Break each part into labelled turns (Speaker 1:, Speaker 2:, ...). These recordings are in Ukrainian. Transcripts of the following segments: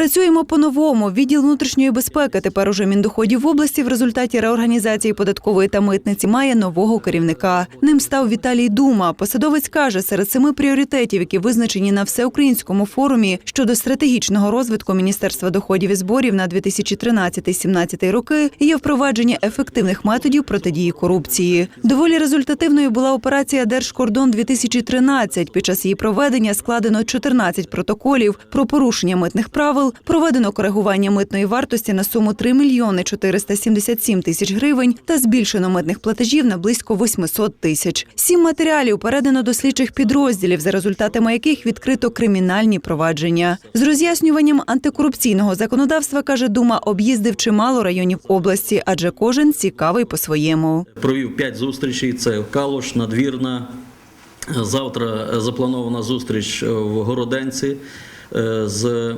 Speaker 1: Працюємо по-новому. Відділ внутрішньої безпеки тепер уже Міндоходів в області в результаті реорганізації податкової та митниці має нового керівника. Ним став Віталій Дума. Посадовець каже, серед семи пріоритетів, які визначені на всеукраїнському форумі щодо стратегічного розвитку Міністерства доходів і зборів на 2013-2017 роки, є впровадження ефективних методів протидії корупції. Доволі результативною була операція Держкордон 2013 Під час її проведення складено 14 протоколів про порушення митних правил, проведено коригування митної вартості на суму 3 мільйони 477 тисяч гривень та збільшено митних платежів на близько 800 тисяч. Сім матеріалів передано до слідчих підрозділів, за результатами яких відкрито кримінальні провадження. З роз'яснюванням антикорупційного законодавства каже Дума, об'їздив чимало районів області, адже кожен цікавий по-своєму.
Speaker 2: Провів п'ять зустрічей. Це Калуш, Надвірна. Завтра запланована зустріч в Городенці з, е,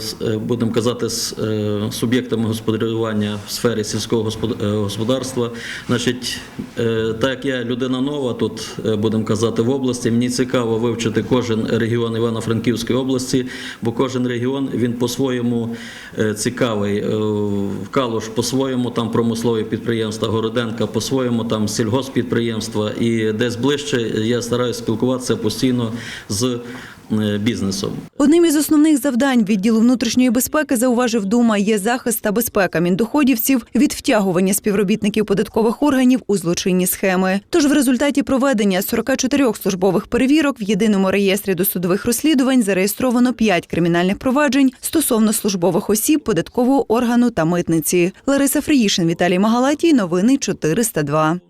Speaker 2: з, е, будемо казати, з е, суб'єктами господарювання в сфері сільського господ- е, господарства. Значить, е, так як я людина нова, тут е, будемо казати в області. Мені цікаво вивчити кожен регіон Івано-Франківської області, бо кожен регіон він по-своєму е, цікавий. Е, Калуш по-своєму там промислові підприємства, Городенка по-своєму там сільгоспідприємства. І десь ближче я стараюся спілкуватися постійно з е, бізнесом.
Speaker 1: Одним із основних завдань відділу внутрішньої безпеки зауважив Дума є захист та безпека міндоходівців від втягування співробітників податкових органів у злочинні схеми. Тож в результаті проведення 44 службових перевірок в єдиному реєстрі досудових розслідувань зареєстровано 5 кримінальних проваджень стосовно службових осіб податкового органу та митниці. Лариса Фриїшин, Віталій Магалатій. Новини 402.